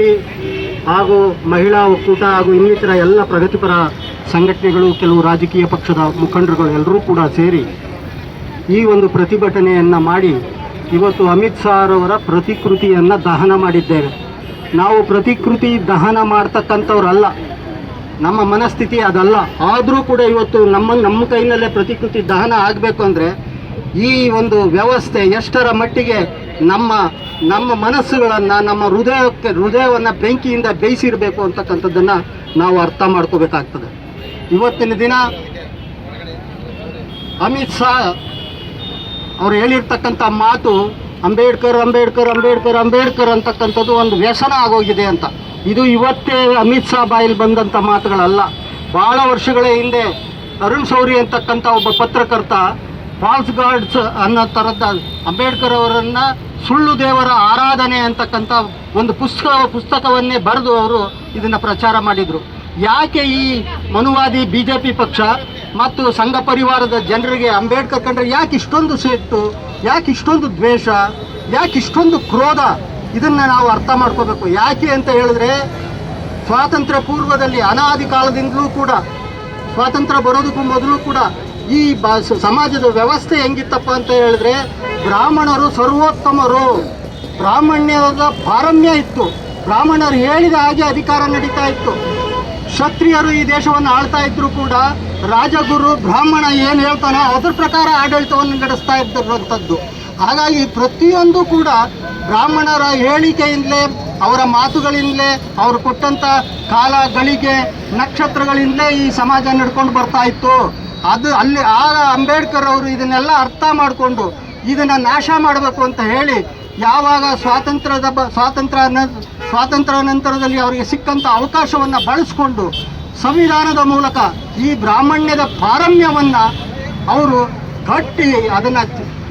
ಸಮಿತಿ ಹಾಗೂ ಮಹಿಳಾ ಒಕ್ಕೂಟ ಹಾಗೂ ಇನ್ನಿತರ ಎಲ್ಲ ಪ್ರಗತಿಪರ ಸಂಘಟನೆಗಳು, ಕೆಲವು ರಾಜಕೀಯ ಪಕ್ಷದ ಮುಖಂಡರುಗಳು ಎಲ್ಲರೂ ಕೂಡ ಸೇರಿ ಈ ಒಂದು ಪ್ರತಿಭಟನೆಯನ್ನು ಮಾಡಿ ಇವತ್ತು ಅಮಿತ್ ಶಾ ಅವರ ಪ್ರತಿಕೃತಿಯನ್ನು ದಹನ ಮಾಡಿದ್ದೇವೆ. ನಾವು ಪ್ರತಿಕೃತಿ ದಹನ ಮಾಡ್ತಕ್ಕಂಥವ್ರಲ್ಲ. ನಮ್ಮ ಮನಸ್ಥಿತಿ ಅದಲ್ಲ. ಆದರೂ ಕೂಡ ಇವತ್ತು ನಮ್ಮ ನಮ್ಮ ಕೈನಲ್ಲೇ ಪ್ರತಿಕೃತಿ ದಹನ ಆಗಬೇಕು ಅಂದರೆ ಈ ಒಂದು ವ್ಯವಸ್ಥೆ ಎಷ್ಟರ ಮಟ್ಟಿಗೆ ನಮ್ಮ ನಮ್ಮ ಮನಸ್ಸುಗಳನ್ನು, ನಮ್ಮ ಹೃದಯಕ್ಕೆ, ಹೃದಯವನ್ನು ಬೆಂಕಿಯಿಂದ ಬೇಯಿಸಿರಬೇಕು ಅಂತಕ್ಕಂಥದ್ದನ್ನು ನಾವು ಅರ್ಥ ಮಾಡ್ಕೋಬೇಕಾಗ್ತದೆ. ಇವತ್ತಿನ ದಿನ ಅಮಿತ್ ಶಾ ಅವ್ರು ಹೇಳಿರ್ತಕ್ಕಂಥ ಮಾತು ಅಂಬೇಡ್ಕರ್ ಅಂಬೇಡ್ಕರ್ ಅಂಬೇಡ್ಕರ್ ಅಂಬೇಡ್ಕರ್ ಅಂತಕ್ಕಂಥದ್ದು ಒಂದು ವ್ಯಸನ ಆಗೋಗಿದೆ ಅಂತ. ಇದು ಇವತ್ತೇ ಅಮಿತ್ ಶಾ ಬಾಯಲ್ಲಿ ಬಂದಂಥ ಮಾತುಗಳಲ್ಲ. ಭಾಳ ವರ್ಷಗಳ ಹಿಂದೆ ಅರುಣ್ ಸೌರಿ ಅಂತಕ್ಕಂಥ ಒಬ್ಬ ಪತ್ರಕರ್ತ ಫಾಲ್ಸ್ ಗಾಡ್ಸ್ ಅನ್ನೋ ಥರದ ಅಂಬೇಡ್ಕರ್ ಅವರನ್ನು ಸುಳ್ಳು ದೇವರ ಆರಾಧನೆ ಅಂತಕ್ಕಂಥ ಒಂದು ಪುಸ್ತಕ, ಪುಸ್ತಕವನ್ನೇ ಬರೆದು ಅವರು ಇದನ್ನು ಪ್ರಚಾರ ಮಾಡಿದರು. ಯಾಕೆ ಈ ಮನುವಾದಿ ಬಿ ಜೆ ಪಿ ಪಕ್ಷ ಮತ್ತು ಸಂಘ ಪರಿವಾರದ ಜನರಿಗೆ ಅಂಬೇಡ್ಕರ್ ಕಂಡ್ರೆ ಯಾಕೆ ಇಷ್ಟೊಂದು ಸಿಟ್ಟು, ಯಾಕೆ ಇಷ್ಟೊಂದು ದ್ವೇಷ, ಯಾಕೆ ಇಷ್ಟೊಂದು ಕ್ರೋಧ? ಇದನ್ನು ನಾವು ಅರ್ಥ ಮಾಡ್ಕೋಬೇಕು. ಯಾಕೆ ಅಂತ ಹೇಳಿದ್ರೆ ಸ್ವಾತಂತ್ರ್ಯ ಪೂರ್ವದಲ್ಲಿ ಅನಾದಿ ಕಾಲದಿಂದಲೂ ಕೂಡ, ಸ್ವಾತಂತ್ರ್ಯ ಬರೋದಕ್ಕೂ ಮೊದಲು ಕೂಡ ಈ ಸಮಾಜದ ವ್ಯವಸ್ಥೆ ಹೆಂಗಿತ್ತಪ್ಪ ಅಂತ ಹೇಳಿದ್ರೆ ಬ್ರಾಹ್ಮಣರು ಸರ್ವೋತ್ತಮರು. ಬ್ರಾಹ್ಮಣ್ಯದ ಪಾರಮ್ಯ ಇತ್ತು. ಬ್ರಾಹ್ಮಣರು ಹೇಳಿದ ಹಾಗೆ ಅಧಿಕಾರ ನಡೀತಾ ಇತ್ತು. ಕ್ಷತ್ರಿಯರು ಈ ದೇಶವನ್ನು ಆಳ್ತಾ ಇದ್ರು ಕೂಡ ರಾಜಗುರು, ಬ್ರಾಹ್ಮಣ ಏನು ಹೇಳ್ತಾನೋ ಅದ್ರ ಪ್ರಕಾರ ಆಡಳಿತವನ್ನು ನಡೆಸ್ತಾ ಇದ್ದಿರುವಂಥದ್ದು. ಹಾಗಾಗಿ ಪ್ರತಿಯೊಂದು ಕೂಡ ಬ್ರಾಹ್ಮಣರ ಹೇಳಿಕೆಯಿಂದಲೇ, ಅವರ ಮಾತುಗಳಿಂದಲೇ, ಅವರು ಕೊಟ್ಟಂಥ ಕಾಲ, ಗಳಿಗೆ, ನಕ್ಷತ್ರಗಳಿಂದಲೇ ಈ ಸಮಾಜ ನಡ್ಕೊಂಡು ಬರ್ತಾ ಇತ್ತು. ಅದು ಅಲ್ಲಿ ಆ ಅಂಬೇಡ್ಕರ್ ಅವರು ಇದನ್ನೆಲ್ಲ ಅರ್ಥ ಮಾಡಿಕೊಂಡು ಇದನ್ನು ನಾಶ ಮಾಡಬೇಕು ಅಂತ ಹೇಳಿ ಯಾವಾಗ ಸ್ವಾತಂತ್ರ್ಯದ ಬ, ಸ್ವಾತಂತ್ರ್ಯ ಸ್ವಾತಂತ್ರ್ಯ ನಂತರದಲ್ಲಿ ಅವರಿಗೆ ಸಿಕ್ಕಂಥ ಅವಕಾಶವನ್ನು ಬಳಸ್ಕೊಂಡು ಸಂವಿಧಾನದ ಮೂಲಕ ಈ ಬ್ರಾಹ್ಮಣ್ಯದ ಪಾರಮ್ಯವನ್ನು ಅವರು ಕಟ್ಟಿ ಅದನ್ನು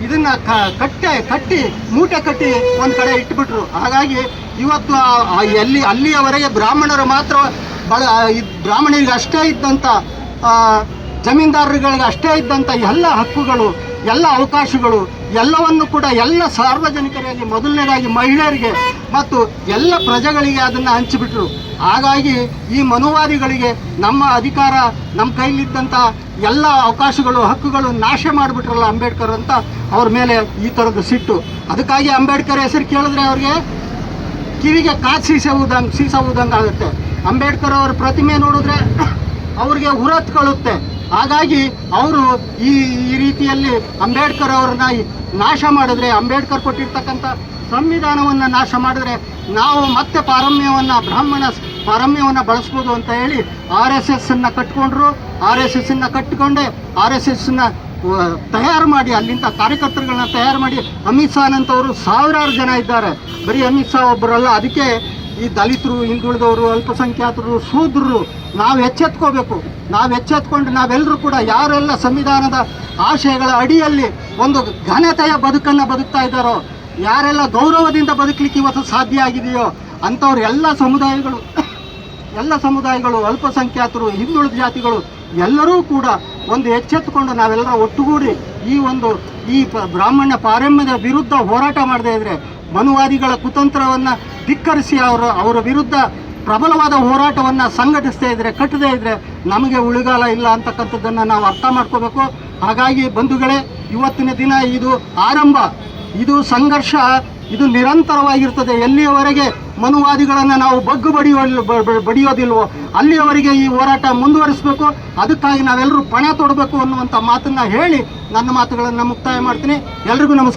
ಇದನ್ನು ಕಟ್ಟೆ, ಕಟ್ಟಿ, ಮೂಟೆ ಕಟ್ಟಿ ಒಂದು ಕಡೆ ಇಟ್ಬಿಟ್ರು. ಹಾಗಾಗಿ ಇವತ್ತು ಎಲ್ಲಿ, ಅಲ್ಲಿಯವರೆಗೆ ಬ್ರಾಹ್ಮಣರು ಮಾತ್ರ ಬ್ರಾಹ್ಮಣರಿಗೆ ಅಷ್ಟೇ ಇದ್ದಂಥ ಜಮೀನ್ದಾರರುಗಳಿಗೆ ಅಷ್ಟೇ ಇದ್ದಂಥ ಎಲ್ಲ ಹಕ್ಕುಗಳು, ಎಲ್ಲ ಅವಕಾಶಗಳು, ಎಲ್ಲವನ್ನು ಕೂಡ ಎಲ್ಲ ಸಾರ್ವಜನಿಕರಿಗೆ, ಮೊದಲನೇದಾಗಿ ಮಹಿಳೆಯರಿಗೆ ಮತ್ತು ಎಲ್ಲ ಪ್ರಜೆಗಳಿಗೆ ಅದನ್ನು ಹಂಚಿಬಿಟ್ರು. ಹಾಗಾಗಿ ಈ ಮನುವಾದಿಗಳಿಗೆ ನಮ್ಮ ಅಧಿಕಾರ, ನಮ್ಮ ಕೈಲಿದ್ದಂಥ ಎಲ್ಲ ಅವಕಾಶಗಳು, ಹಕ್ಕುಗಳು ನಾಶ ಮಾಡಿಬಿಟ್ರಲ್ಲ ಅಂಬೇಡ್ಕರ್ ಅಂತ ಅವ್ರ ಮೇಲೆ ಈ ಥರದ್ದು ಸಿಟ್ಟು. ಅದಕ್ಕಾಗಿ ಅಂಬೇಡ್ಕರ್ ಹೆಸರು ಕೇಳಿದ್ರೆ ಅವ್ರಿಗೆ ಕಿವಿಗೆ ಕಾದು ಸೀಸ ಸೀಸವುದಂಗೆ ಸೀಸ ಊದಂಗೆ ಆಗುತ್ತೆ. ಅಂಬೇಡ್ಕರ್ ಅವರ ಪ್ರತಿಮೆ ನೋಡಿದ್ರೆ ಅವ್ರಿಗೆ ಹುರತ್ಕೊಳ್ಳುತ್ತೆ ಹಾಗಾಗಿ ಅವರು ಈ ಈ ರೀತಿಯಲ್ಲಿ ಅಂಬೇಡ್ಕರ್ ಅವ್ರನ್ನ ನಾಶ ಮಾಡಿದ್ರೆ, ಅಂಬೇಡ್ಕರ್ ಕೊಟ್ಟಿರ್ತಕ್ಕಂಥ ಸಂವಿಧಾನವನ್ನು ನಾಶ ಮಾಡಿದ್ರೆ ನಾವು ಮತ್ತೆ ಪಾರಮ್ಯವನ್ನು, ಬ್ರಾಹ್ಮಣ ಪಾರಮ್ಯವನ್ನು ಬಳಸ್ಬೋದು ಅಂತ ಹೇಳಿ ಆರ್ ಎಸ್ ಎಸ್ಸನ್ನು ಕಟ್ಕೊಂಡ್ರು. ಆರ್ ಎಸ್ ಎಸ್ಸನ್ನು ಕಟ್ಟಿಕೊಂಡೆ. ಆರ್ ಎಸ್ ಎಸ್ಸನ್ನ ತಯಾರು ಮಾಡಿ, ಅಲ್ಲಿಂದ ಕಾರ್ಯಕರ್ತರುಗಳನ್ನ ತಯಾರು ಮಾಡಿ ಅಮಿತ್ ಶಾನಂತವರು ಸಾವಿರಾರು ಜನ ಇದ್ದಾರೆ. ಬರೀ ಅಮಿತ್ ಶಾ ಒಬ್ಬರಲ್ಲ ಅದಕ್ಕೆ ಈ ದಲಿತರು, ಹಿಂದುಳಿದವರು, ಅಲ್ಪಸಂಖ್ಯಾತರು, ಶೂದ್ರರು, ನಾವು ಎಚ್ಚೆತ್ಕೋಬೇಕು. ನಾವು ಎಚ್ಚೆತ್ಕೊಂಡು ನಾವೆಲ್ಲರೂ ಕೂಡ ಯಾರೆಲ್ಲ ಸಂವಿಧಾನದ ಆಶಯಗಳ ಅಡಿಯಲ್ಲಿ ಒಂದು ಘನತೆಯ ಬದುಕನ್ನು ಬದುಕ್ತಾ ಇದ್ದಾರೋ, ಯಾರೆಲ್ಲ ಗೌರವದಿಂದ ಬದುಕಲಿಕ್ಕೆ ಇವತ್ತು ಸಾಧ್ಯ ಆಗಿದೆಯೋ, ಅಂಥವ್ರು ಎಲ್ಲ ಸಮುದಾಯಗಳು ಎಲ್ಲ ಸಮುದಾಯಗಳು, ಅಲ್ಪಸಂಖ್ಯಾತರು, ಹಿಂದುಳಿದ ಜಾತಿಗಳು, ಎಲ್ಲರೂ ಕೂಡ ಒಂದು ಎಚ್ಚೆತ್ತುಕೊಂಡು ನಾವೆಲ್ಲರೂ ಒಟ್ಟುಗೂಡಿ ಈ ಒಂದು ಈ ಬ್ರಾಹ್ಮಣ ಪಾರಮ್ಯದ ವಿರುದ್ಧ ಹೋರಾಟ ಮಾಡದೇ ಇದ್ರೆ ಮನುವಾದಿಗಳ ಕುತಂತ್ರವನ್ನು ಧಿಕ್ಕರಿಸಿ ಅವರು, ಅವರ ವಿರುದ್ಧ ಪ್ರಬಲವಾದ ಹೋರಾಟವನ್ನು ಸಂಘಟಿಸದೇ ಇದ್ದರೆ ಕಟ್ಟದೇ ಇದ್ರೆ ನಮಗೆ ಉಳಿಗಾಲ ಇಲ್ಲ ಅಂತಕ್ಕಂಥದ್ದನ್ನು ನಾವು ಅರ್ಥ ಮಾಡ್ಕೋಬೇಕು. ಹಾಗಾಗಿ ಬಂಧುಗಳೇ, ಇವತ್ತಿನ ದಿನ ಇದು ಆರಂಭ. ಇದು ಸಂಘರ್ಷ, ಇದು ನಿರಂತರವಾಗಿರ್ತದೆ. ಎಲ್ಲಿಯವರೆಗೆ ಮನುವಾದಿಗಳನ್ನು ನಾವು ಬಗ್ಗು ಬಡಿಯೋ ಬಡಿಯೋದಿಲ್ವೋ, ಅಲ್ಲಿಯವರೆಗೆ ಈ ಹೋರಾಟ ಮುಂದುವರಿಸಬೇಕು. ಅದಕ್ಕಾಗಿ ನಾವೆಲ್ಲರೂ ಪಣ ತೊಡಬೇಕು ಅನ್ನುವಂಥ ಮಾತನ್ನು ಹೇಳಿ ನನ್ನ ಮಾತುಗಳನ್ನು ಮುಕ್ತಾಯ ಮಾಡ್ತೀನಿ. ಎಲ್ರಿಗೂ ನಮಸ್ಕಾರ.